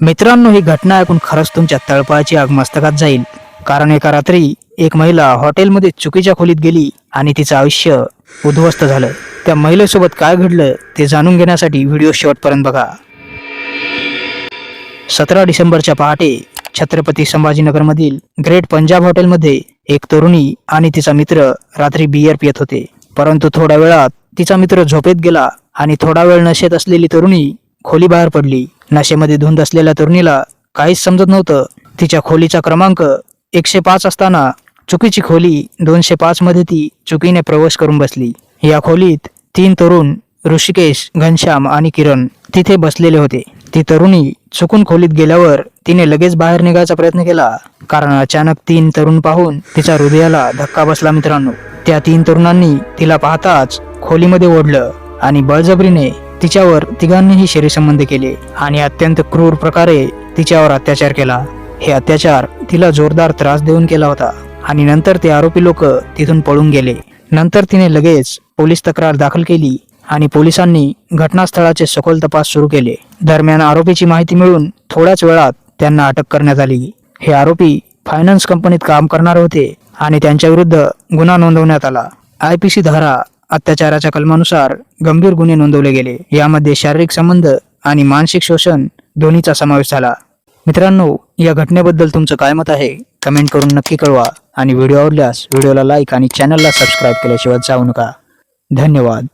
मित्रांनो ही घटना ऐकून खरंच तुमच्या तळपाळाची आग मस्तकात जाईल. कारण एका रात्री एक महिला हॉटेलमध्ये चुकीच्या खोलीत गेली आणि तिचं आयुष्य उद्ध्वस्त झालं. त्या महिलेसोबत काय घडलं ते जाणून घेण्यासाठी व्हिडिओ शेवटपर्यंत बघा. सतरा डिसेंबरच्या पहाटे छत्रपती संभाजीनगरमधील ग्रेट पंजाब हॉटेलमध्ये एक तरुणी आणि तिचा मित्र रात्री बियर पियत होते. परंतु थोड्या वेळात तिचा मित्र झोपेत गेला आणि थोडा वेळ नशेत असलेली तरुणी खोली बाहेर पडली. नशेमध्ये धुंद असलेल्या तरुणीला काहीच समजत नव्हतं. तिच्या खोलीचा क्रमांक एकशे पाच असताना चुकीची खोली दोनशे पाच मध्ये ती चुकीने प्रवेश करून बसली. या खोलीत तीन तरुण ऋषिकेश घनश्याम आणि किरण तिथे बसलेले होते. ती तरुणी चुकून खोलीत गेल्यावर तिने लगेच बाहेर निघायचा प्रयत्न केला कारण अचानक तीन तरुण पाहून तिच्या हृदयाला धक्का बसला मित्रांनो. त्या तीन तरुणांनी तिला पाहताच खोलीमध्ये ओढलं आणि बळजबरीने तिच्यावर तिघांनीही शरीरसंबंध केले आणि अत्यंत क्रूर प्रकारे तिच्यावर अत्याचार केला. हे अत्याचार तिला जोरदार त्रास देऊन केला होता आणि नंतर ते आरोपी लोक तिथून पळून गेले. नंतर तिने लगेच पोलीस तक्रार दाखल केली आणि पोलिसांनी घटनास्थळाचे सखोल तपास सुरू केले. दरम्यान आरोपीची माहिती मिळून थोड्याच वेळात त्यांना अटक करण्यात आली. हे आरोपी फायनान्स कंपनीत काम करणारे होते आणि त्यांच्याविरुद्ध गुन्हा नोंदवण्यात आला. आय पी सी धारा अत्याचाराच्या कलमानुसार गंभीर गुन्हे नोंदवले गेले. यामध्ये शारीरिक संबंध आणि मानसिक शोषण दोन्हीचा समावेश झाला. मित्रांनो या घटनेबद्दल तुमचं काय मत आहे? कमेंट करून नक्की कळवा आणि व्हिडिओ आवडल्यास व्हिडिओला लाईक आणि चॅनलला सबस्क्राईब केल्याशिवाय जाऊ नका. धन्यवाद.